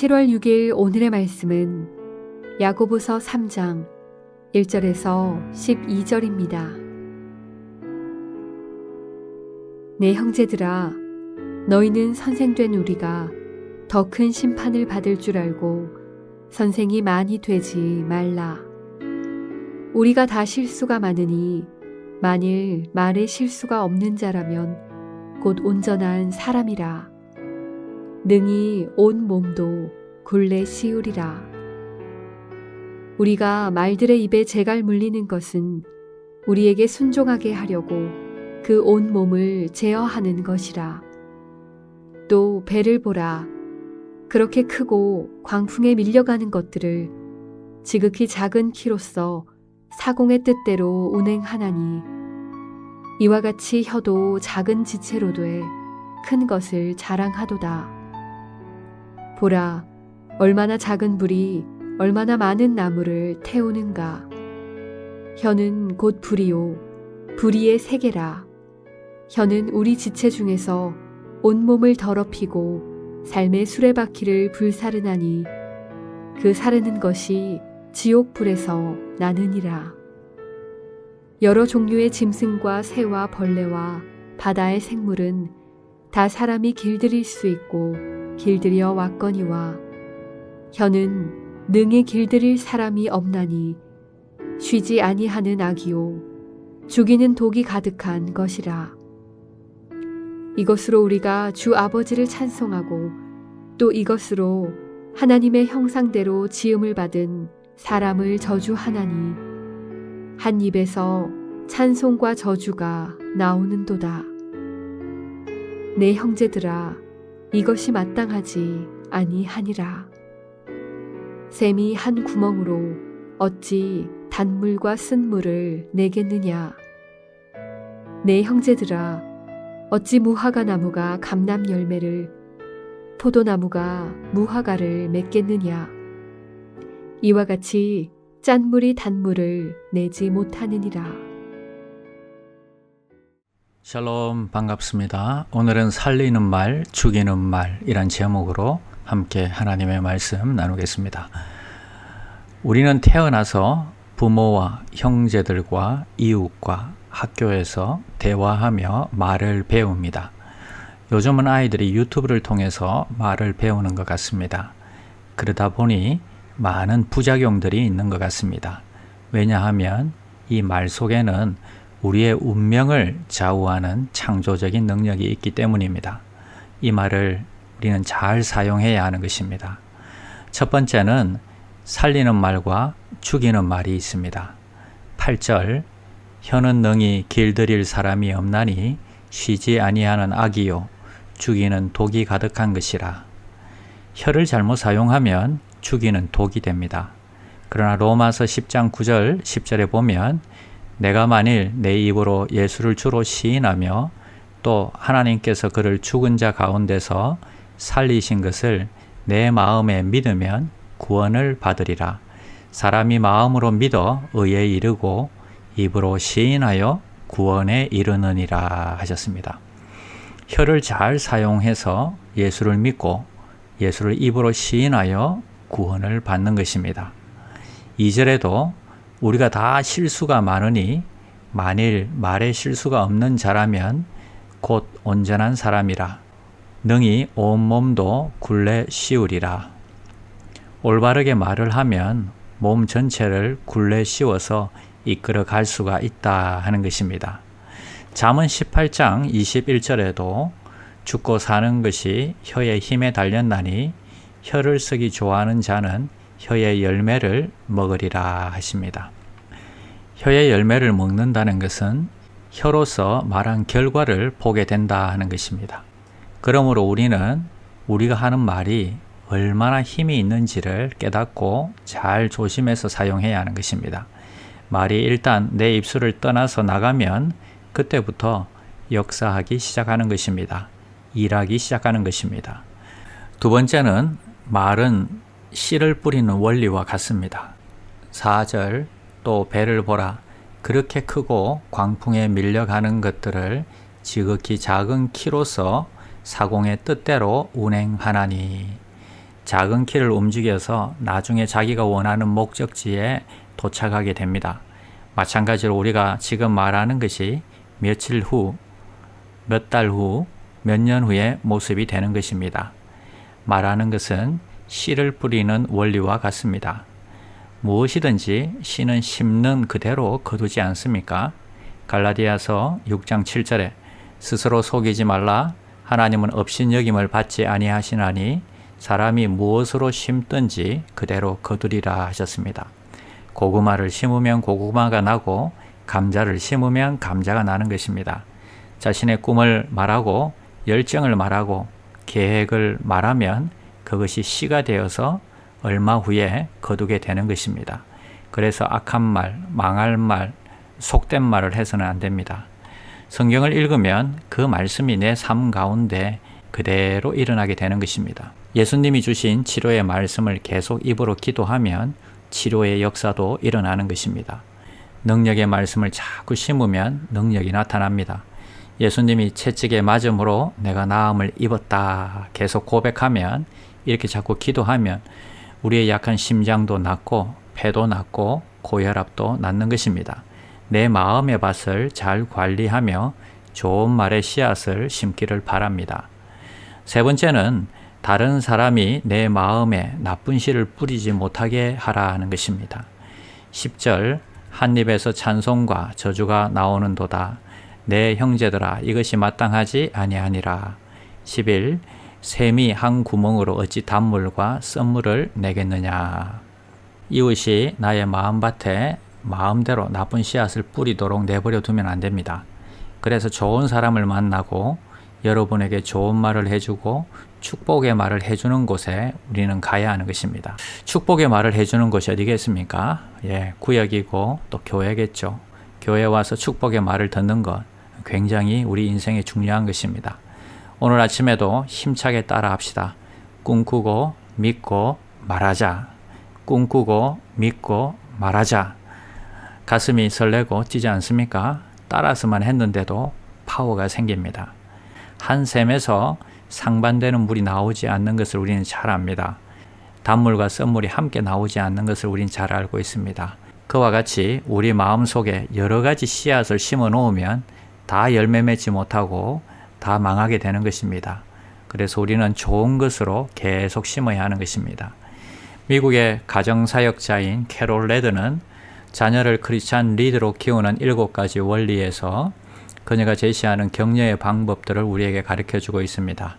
7월 6일 오늘의 말씀은 야고보서 3장 1절에서 12절입니다. 내 형제들아 너희는 선생된 우리가 더 큰 심판을 받을 줄 알고 선생이 많이 되지 말라. 우리가 다 실수가 많으니 만일 말에 실수가 없는 자라면 곧 온전한 사람이라. 능히 온 몸도 굴레 씌우리라. 우리가 말들의 입에 재갈 물리는 것은 우리에게 순종하게 하려고 그 온 몸을 제어하는 것이라. 또 배를 보라. 그렇게 크고 광풍에 밀려가는 것들을 지극히 작은 키로서 사공의 뜻대로 운행하나니 이와 같이 혀도 작은 지체로 돼 큰 것을 자랑하도다. 보라, 얼마나 작은 불이 얼마나 많은 나무를 태우는가. 혀는 곧 불이요, 불이의 세계라. 혀는 우리 지체 중에서 온몸을 더럽히고 삶의 수레바퀴를 불사르나니 그 사르는 것이 지옥 불에서 나느니라. 여러 종류의 짐승과 새와 벌레와 바다의 생물은 다 사람이 길들일 수 있고 길들여 왔거니와. 혀는 능히 길들일 사람이 없나니 쉬지 아니하는 악이요. 죽이는 독이 가득한 것이라. 이것으로 우리가 주 아버지를 찬송하고 또 이것으로 하나님의 형상대로 지음을 받은 사람을 저주하나니 한 입에서 찬송과 저주가 나오는도다. 내 형제들아 이것이 마땅하지 아니하니라. 샘이 한 구멍으로 어찌 단물과 쓴물을 내겠느냐. 내 형제들아 어찌 무화과 나무가 감람 열매를 포도나무가 무화과를 맺겠느냐. 이와 같이 짠물이 단물을 내지 못하느니라. 샬롬 반갑습니다. 오늘은 살리는 말, 죽이는 말이란 제목으로 함께 하나님의 말씀 나누겠습니다. 우리는 태어나서 부모와 형제들과 이웃과 학교에서 대화하며 말을 배웁니다. 요즘은 아이들이 유튜브를 통해서 말을 배우는 것 같습니다. 그러다 보니 많은 부작용들이 있는 것 같습니다. 왜냐하면 이 말 속에는 우리의 운명을 좌우하는 창조적인 능력이 있기 때문입니다. 이 말을 우리는 잘 사용해야 하는 것입니다. 첫 번째는 살리는 말과 죽이는 말이 있습니다. 8절 혀는 능히 길들일 사람이 없나니 쉬지 아니하는 악이요 죽이는 독이 가득한 것이라. 혀를 잘못 사용하면 죽이는 독이 됩니다. 그러나 로마서 10장 9절 10절에 보면 내가 만일 내 입으로 예수를 주로 시인하며 또 하나님께서 그를 죽은 자 가운데서 살리신 것을 내 마음에 믿으면 구원을 받으리라. 사람이 마음으로 믿어 의에 이르고 입으로 시인하여 구원에 이르느니라 하셨습니다. 혀를 잘 사용해서 예수를 믿고 예수를 입으로 시인하여 구원을 받는 것입니다. 2절에도 우리가 다 실수가 많으니 만일 말에 실수가 없는 자라면 곧 온전한 사람이라 능히 온몸도 굴레 씌우리라. 올바르게 말을 하면 몸 전체를 굴레 씌워서 이끌어 갈 수가 있다 하는 것입니다. 잠언 18장 21절에도 죽고 사는 것이 혀의 힘에 달렸나니 혀를 쓰기 좋아하는 자는 혀의 열매를 먹으리라 하십니다. 혀의 열매를 먹는다는 것은 혀로서 말한 결과를 보게 된다 하는 것입니다. 그러므로 우리는 우리가 하는 말이 얼마나 힘이 있는지를 깨닫고 잘 조심해서 사용해야 하는 것입니다. 말이 일단 내 입술을 떠나서 나가면 그때부터 역사하기 시작하는 것입니다. 일하기 시작하는 것입니다. 두 번째는 말은 씨를 뿌리는 원리와 같습니다. 4절 또 배를 보라 그렇게 크고 광풍에 밀려가는 것들을 지극히 작은 키로서 사공의 뜻대로 운행하나니 작은 키를 움직여서 나중에 자기가 원하는 목적지에 도착하게 됩니다. 마찬가지로 우리가 지금 말하는 것이 며칠 후, 몇 달 후, 몇 년 후의 모습이 되는 것입니다. 말하는 것은 씨를 뿌리는 원리와 같습니다. 무엇이든지 씨는 심는 그대로 거두지 않습니까? 갈라디아서 6장 7절에 스스로 속이지 말라 하나님은 업신여김을 받지 아니하시나니 사람이 무엇으로 심든지 그대로 거두리라 하셨습니다. 고구마를 심으면 고구마가 나고 감자를 심으면 감자가 나는 것입니다. 자신의 꿈을 말하고 열정을 말하고 계획을 말하면 그것이 씨가 되어서 얼마 후에 거두게 되는 것입니다. 그래서 악한 말, 망할 말, 속된 말을 해서는 안 됩니다. 성경을 읽으면 그 말씀이 내 삶 가운데 그대로 일어나게 되는 것입니다. 예수님이 주신 치료의 말씀을 계속 입으로 기도하면 치료의 역사도 일어나는 것입니다. 능력의 말씀을 자꾸 심으면 능력이 나타납니다. 예수님이 채찍에 맞음으로 내가 나음을 입었다 계속 고백하면 이렇게 자꾸 기도하면 우리의 약한 심장도 낫고 폐도 낫고 고혈압도 낫는 것입니다. 내 마음의 밭을 잘 관리하며 좋은 말의 씨앗을 심기를 바랍니다. 세 번째는 다른 사람이 내 마음에 나쁜 씨를 뿌리지 못하게 하라 하는 것입니다. 10절 한 입에서 찬송과 저주가 나오는도다. 내 형제들아 이것이 마땅하지 아니하니라. 11 샘이 한 구멍으로 어찌 단물과 썬물을 내겠느냐. 이웃이 나의 마음밭에 마음대로 나쁜 씨앗을 뿌리도록 내버려 두면 안 됩니다. 그래서 좋은 사람을 만나고 여러분에게 좋은 말을 해주고 축복의 말을 해주는 곳에 우리는 가야 하는 것입니다. 축복의 말을 해주는 곳이 어디겠습니까? 예, 구역이고 또 교회겠죠. 교회 와서 축복의 말을 듣는 것 굉장히 우리 인생에 중요한 것입니다. 오늘 아침에도 힘차게 따라 합시다. 꿈꾸고 믿고 말하자. 꿈꾸고 믿고 말하자. 가슴이 설레고 찌지 않습니까? 따라서만 했는데도 파워가 생깁니다. 한 샘에서 상반되는 물이 나오지 않는 것을 우리는 잘 압니다. 단물과 썬물이 함께 나오지 않는 것을 우리는 잘 알고 있습니다. 그와 같이 우리 마음 속에 여러 가지 씨앗을 심어 놓으면 다 열매 맺지 못하고 다 망하게 되는 것입니다. 그래서 우리는 좋은 것으로 계속 심어야 하는 것입니다. 미국의 가정사역자인 캐롤 레드는 자녀를 크리스찬 리드로 키우는 일곱 가지 원리에서 그녀가 제시하는 격려의 방법들을 우리에게 가르쳐 주고 있습니다.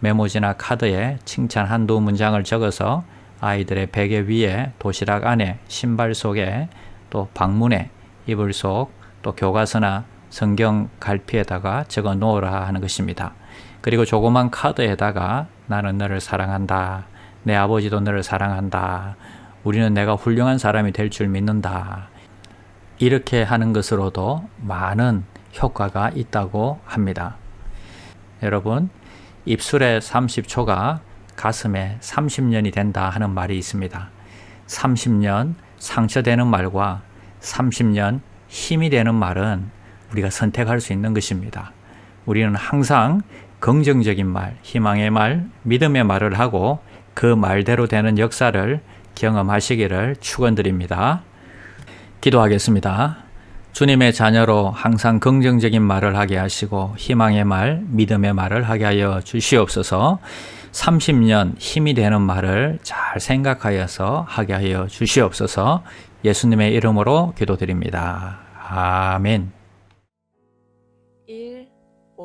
메모지나 카드에 칭찬 한두 문장을 적어서 아이들의 베개 위에 도시락 안에 신발 속에 또 방문에 이불 속 또 교과서나 성경 갈피에다가 적어 놓으라 하는 것입니다. 그리고 조그만 카드에다가 나는 너를 사랑한다. 내 아버지도 너를 사랑한다. 우리는 내가 훌륭한 사람이 될 줄 믿는다. 이렇게 하는 것으로도 많은 효과가 있다고 합니다. 여러분, 입술에 30초가 가슴에 30년이 된다 하는 말이 있습니다. 30년 상처되는 말과 30년 힘이 되는 말은 우리가 선택할 수 있는 것입니다. 우리는 항상 긍정적인 말, 희망의 말, 믿음의 말을 하고 그 말대로 되는 역사를 경험하시기를 축원드립니다. 기도하겠습니다. 주님의 자녀로 항상 긍정적인 말을 하게 하시고 희망의 말, 믿음의 말을 하게 하여 주시옵소서. 30년 힘이 되는 말을 잘 생각하여서 하게 하여 주시옵소서. 예수님의 이름으로 기도드립니다. 아멘.